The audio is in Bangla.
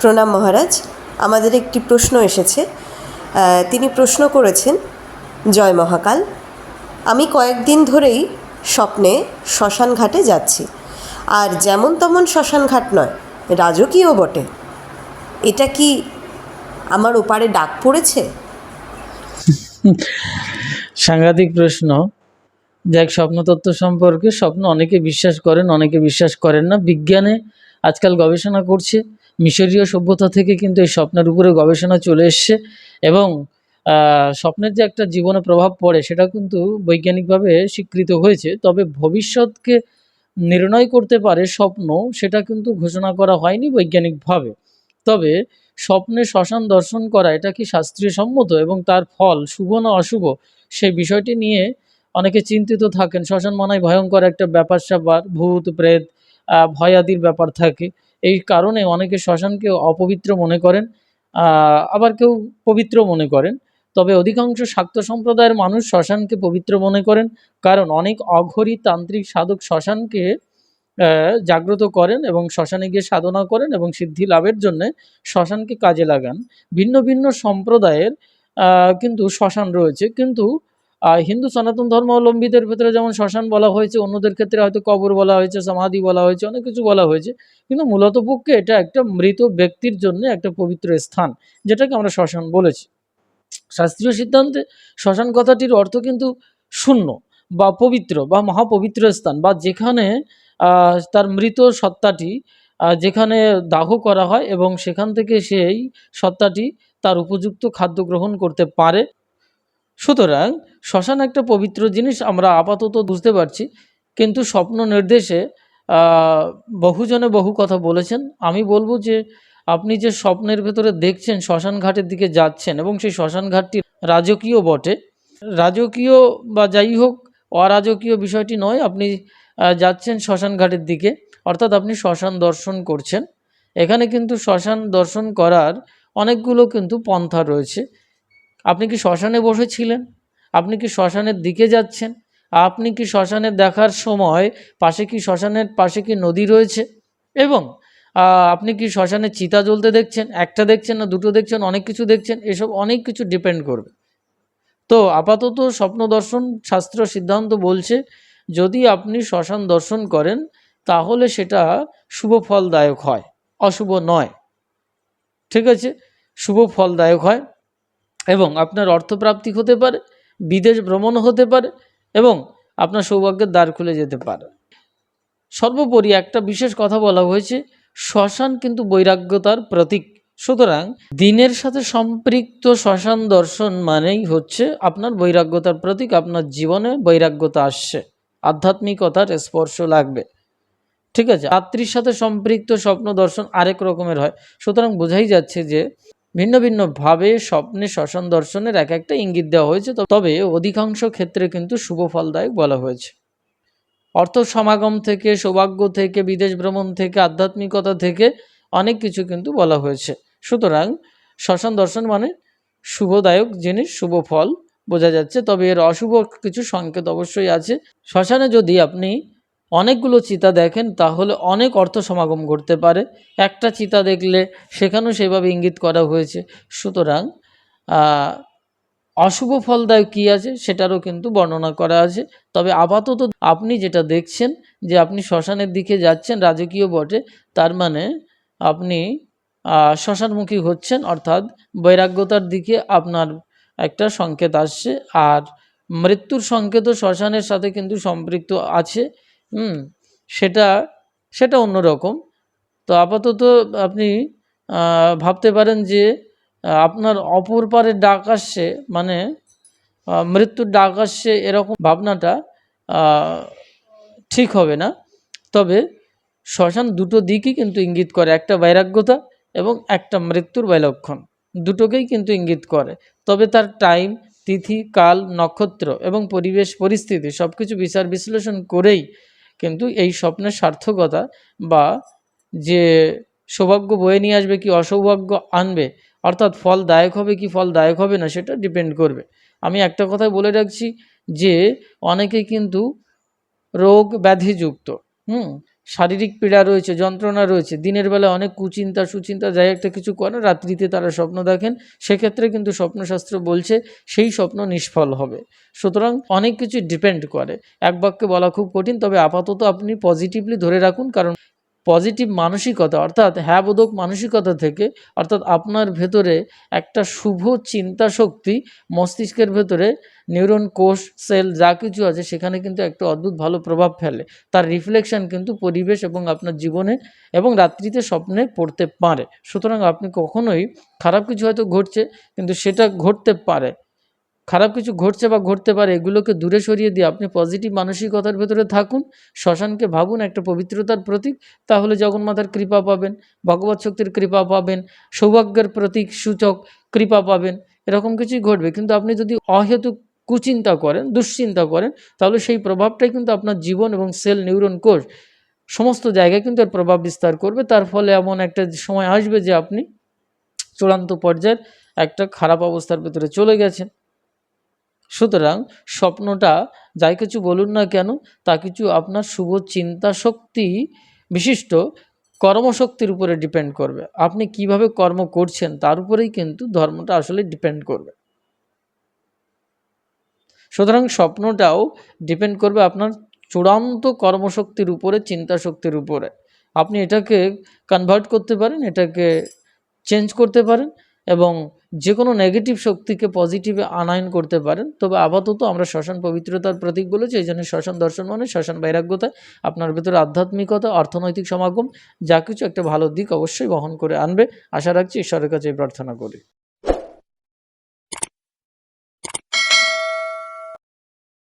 প্রণাম মহারাজ, আমাদের একটি প্রশ্ন এসেছে। তিনি প্রশ্ন করেছেন, জয় মহাকাল। আমি কয়েকদিন ধরেই স্বপ্নে শ্মশান ঘাটে যাচ্ছি। আর যেমন তেমন শ্মশান ঘাট নয় রাজকীয় বটে। এটা কি আমার ওপারে ডাক পড়েছে? সাংঘাতিক প্রশ্ন। যাক, স্বপ্নতত্ত্ব সম্পর্কে স্বপ্ন অনেকে বিশ্বাস করেন, অনেকে বিশ্বাস করেন না। বিজ্ঞানে আজকাল গবেষণা করছে মিশরীয় সভ্যতা থেকে কিন্তু এই স্বপ্নের উপরে গবেষণা চলে এসছে এবং স্বপ্নের যে একটা জীবনে প্রভাব পড়ে সেটা কিন্তু বৈজ্ঞানিকভাবে স্বীকৃত হয়েছে। তবে ভবিষ্যৎকে নির্ণয় করতে পারে স্বপ্ন সেটা কিন্তু ঘোষণা করা হয়নি বৈজ্ঞানিকভাবে। তবে স্বপ্নে শ্মশান দর্শন করা এটা কি শাস্ত্রীয় সম্মত এবং তার ফল শুভ না অশুভ সেই বিষয়টি নিয়ে অনেকে চিন্তিত থাকেন। শ্মশান মানায় ভয়ঙ্কর একটা ব্যাপার স্যাপার ভূত প্রেত আহ, ভয়াদির ব্যাপার থাকে। এই কারণে অনেকে শ্মশানকে অপবিত্র মনে করেন আবার কেউ পবিত্র মনে করেন। তবে অধিকাংশ শাক্ত সম্প্রদায়ের মানুষ শ্মশানকে পবিত্র মনে করেন, কারণ অনেক অঘরী তান্ত্রিক সাধক শ্মশানকে জাগ্রত করেন এবং শ্মশানে গিয়ে সাধনা করেন এবং সিদ্ধি লাভের জন্য শ্মশানকে কাজে লাগান। ভিন্ন ভিন্ন সম্প্রদায়ের কিন্তু শ্মশান রয়েছে। কিন্তু হিন্দু সনাতন ধর্মাবলম্বীদের ভেতরে যেমন শ্মশান বলা হয়েছে, অন্যদের ক্ষেত্রে হয়তো কবর বলা হয়েছে, সমাধি বলা হয়েছে, অনেক কিছু বলা হয়েছে। কিন্তু মূলত পক্ষে এটা একটা মৃত ব্যক্তির জন্য একটা পবিত্র স্থান, যেটাকে আমরা শ্মশান বলেছি। শাস্ত্রীয় সিদ্ধান্তে শ্মশান কথাটির অর্থ কিন্তু শূন্য বা পবিত্র বা মহাপবিত্র স্থান বা যেখানে তার মৃত সত্তাটি যেখানে দাহ করা হয় এবং সেখান থেকে সেই সত্তাটি তার উপযুক্ত খাদ্য গ্রহণ করতে পারে। সুতরাং শ্মশান একটা পবিত্র জিনিস, আমরা আপাতত বুঝতে পারছি। কিন্তু স্বপ্ন নির্দেশে বহুজনে বহু কথা বলেছেন। আমি বলব যে, আপনি যে স্বপ্নের ভেতরে দেখছেন, শ্মশান ঘাটের দিকে যাচ্ছেন, এবং সেই শ্মশান ঘাটটি রাজকীয় বটে। রাজকীয় বা যাই হোক, অরাজকীয় বিষয়টি নয়, আপনি যাচ্ছেন শ্মশান ঘাটের দিকে, অর্থাৎ আপনি শ্মশান দর্শন করছেন। এখানে কিন্তু শ্মশান দর্শন করার অনেকগুলো কিন্তু পন্থা রয়েছে। আপনি কি শ্মশানে বসেছিলেন? আপনি কি শ্মশানের দিকে যাচ্ছেন? আপনি কি শ্মশানে দেখার সময় পাশে কি শ্মশানের পাশে কি নদী রয়েছে? এবং আপনি কি শ্মশানে চিতা জ্বলতে দেখছেন? একটা দেখছেন না, দুটো দেখছেন, অনেক কিছু দেখছেন, এসব অনেক কিছু ডিপেন্ড করবে। তো আপাতত স্বপ্ন দর্শন শাস্ত্র সিদ্ধান্ত বলছে, যদি আপনি শ্মশান দর্শন করেন, তাহলে সেটা শুভ ফলদায়ক হয়, অশুভ নয়। ঠিক আছে? শুভ ফলদায়ক হয়। এবং আপনার অর্থপ্রাপ্তি হতে পারে, বিদেশ ভ্রমণ হতে পারে এবং আপনার সৌভাগ্যের দ্বার খুলে যেতে পারে। সর্বোপরি একটা বিশেষ কথা বলা হয়েছে, শ্মশান কিন্তু বৈরাগ্যতার প্রতীক। সুতরাং দিনের সাথে সম্পৃক্ত শ্মশান দর্শন মানেই হচ্ছে আপনার বৈরাগ্যতার প্রতীক, আপনার জীবনে বৈরাগ্যতা আসছে, আধ্যাত্মিকতার স্পর্শ লাগবে। ঠিক আছে, রাত্রির সাথে সম্পৃক্ত স্বপ্ন দর্শন আরেক রকমের হয়। সুতরাং বোঝাই যাচ্ছে যে ভিন্ন ভিন্ন ভাবে স্বপ্নে, শ্মশান দর্শনের এক একটা ইঙ্গিত দেওয়া হয়েছে। তবে অধিকাংশ ক্ষেত্রে কিন্তু শুভ ফলদায়ক বলা হয়েছে। অর্থ সমাগম থেকে, সৌভাগ্য থেকে, বিদেশ ভ্রমণ থেকে, আধ্যাত্মিকতা থেকে অনেক কিছু কিন্তু বলা হয়েছে। সুতরাং শ্মশান দর্শন মানে শুভদায়ক জিনিস, শুভ ফল বোঝা যাচ্ছে। তবে এর অশুভ কিছু সংকেত অবশ্যই আছে। শ্মশানে যদি আপনি অনেকগুলো চিতা দেখেন, তাহলে অনেক অর্থ সমাগম ঘটতে পারে। একটা চিতা দেখলে সেখানেও সেভাবে ইঙ্গিত করা হয়েছে। সুতরাং অশুভ ফলদায়ক কী আছে সেটারও কিন্তু বর্ণনা করা আছে। তবে আপাতত আপনি যেটা দেখছেন যে আপনি শ্মশানের দিকে যাচ্ছেন, রাজকীয় বটে, তার মানে আপনি শ্মশানমুখী হচ্ছেন, অর্থাৎ বৈরাগ্যতার দিকে আপনার একটা সংকেত আসছে। আর মৃত্যুর সংকেতও শ্মশানের সাথে কিন্তু সম্পৃক্ত আছে। হুম, সেটা সেটা অন্যরকম। তো আপাতত আপনি ভাবতে পারেন যে আপনার অপর পারে ডাক আসছে মানে মৃত্যুর ডাক আসছে এরকম ভাবনাটা ঠিক হবে না। তবে শ্মশান দুটো দিকই কিন্তু ইঙ্গিত করে, একটা বৈরাগ্যতা এবং একটা মৃত্যুর বৈলক্ষণ। দুটোকেই কিন্তু ইঙ্গিত করে। তবে তার টাইম, তিথি, কাল, নক্ষত্র এবং পরিবেশ, পরিস্থিতি সব কিছু বিচার বিশ্লেষণ করেই কিন্তু এই স্বপ্নের সার্থকতা বা যে সৌভাগ্য বয়ে নিয়ে আসবে কি অসৌভাগ্য আনবে, অর্থাৎ ফল দায়ক হবে কি ফল দায়ক হবে না, সেটা ডিপেন্ড করবে। আমি একটা কথা বলে রাখছি যে অনেকে কিন্তু রোগ ব্যাধিযুক্ত, হুম? শারীরিক পীড়া রয়েছে, যন্ত্রণা রয়েছে, দিনের বেলা অনেক কুচিন্তা, সুচিন্তা, যাই একটা কিছু করেন রাত্রিতে তারা স্বপ্ন দেখেন, সেক্ষেত্রে কিন্তু স্বপ্নশাস্ত্র বলছে সেই স্বপ্ন নিষ্ফল হবে। সুতরাং অনেক কিছু ডিপেন্ড করে। এক বাক্যে বলা খুব কঠিন, তবে আপাতত আপনি পজিটিভলি ধরে রাখুন, কারণ পজিটিভ মানসিকতা, অর্থাৎ হ্যাঁ বোধক মানসিকতা থেকে, অর্থাৎ আপনার ভেতরে একটা শুভ চিন্তা শক্তি, মস্তিষ্কের ভেতরে নিউরন, কোষ, সেল যা কিছু আছে, সেখানে কিন্তু একটা অদ্ভুত ভালো প্রভাব ফেলে। তার রিফ্লেকশন কিন্তু পরিবেশ এবং আপনার জীবনে এবং রাত্রিতে স্বপ্নে পড়তে পারে। সুতরাং আপনি কখনোই খারাপ কিছু হয়তো ঘটছে, কিন্তু সেটা ঘটতে পারে। খারাপ কিছু ঘটছে বা ঘটতে পারে, এগুলোকে দূরে সরিয়ে দিয়ে আপনি পজিটিভ মানসিকতার ভেতরে থাকুন, শ্মশানকে ভাবুন একটা পবিত্রতার প্রতীক, তাহলে জগন্মাতার কৃপা পাবেন, ভগবত শক্তির কৃপা পাবেন, সৌভাগ্যের প্রতীক, সূচক, কৃপা পাবেন, এরকম কিছুই ঘটবে। কিন্তু আপনি যদি অহেতুক কুচিন্তা করেন, দুশ্চিন্তা করেন, তাহলে সেই প্রভাবটাই কিন্তু আপনার জীবন এবং সেল নিউরন কোষ, সমস্ত জায়গায় কিন্তু এর প্রভাব বিস্তার করবে। তার ফলে এমন একটা সময় আসবে যে আপনি চূড়ান্ত পর্যায়ের একটা খারাপ অবস্থার ভেতরে চলে গেছেন। সুতরাং স্বপ্নটা যাই কিছু বলুন না কেন, তা কিছু আপনার শুভ চিন্তা শক্তি বিশিষ্ট কর্মশক্তির উপরে ডিপেন্ড করবে। আপনি কীভাবে কর্ম করছেন, তার উপরেই কিন্তু ধর্মটা আসলে ডিপেন্ড করবে। সুতরাং স্বপ্নটাও ডিপেন্ড করবে আপনার চূড়ান্ত কর্মশক্তির উপরে, চিন্তা শক্তির উপরে। আপনি এটাকে কনভার্ট করতে পারেন, এটাকে চেঞ্জ করতে পারেন এবং যে কোনো নেগেটিভ শক্তিকে পজিটিভে আনায়ন করতে পারেন, তবে আপাতত আমরা শ্মশান পবিত্রতার প্রতীক বলেছি, এই জন্য শ্মশান দর্শন মানে শ্মশান বৈরাগ্যতা, আপনার ভেতরে আধ্যাত্মিকতা, অর্থনৈতিক সমাগম, যা কিছু একটা ভালো দিক অবশ্যই বহন করে আনবে। আশা রাখছি ঈশ্বরের কাছে প্রার্থনা করি।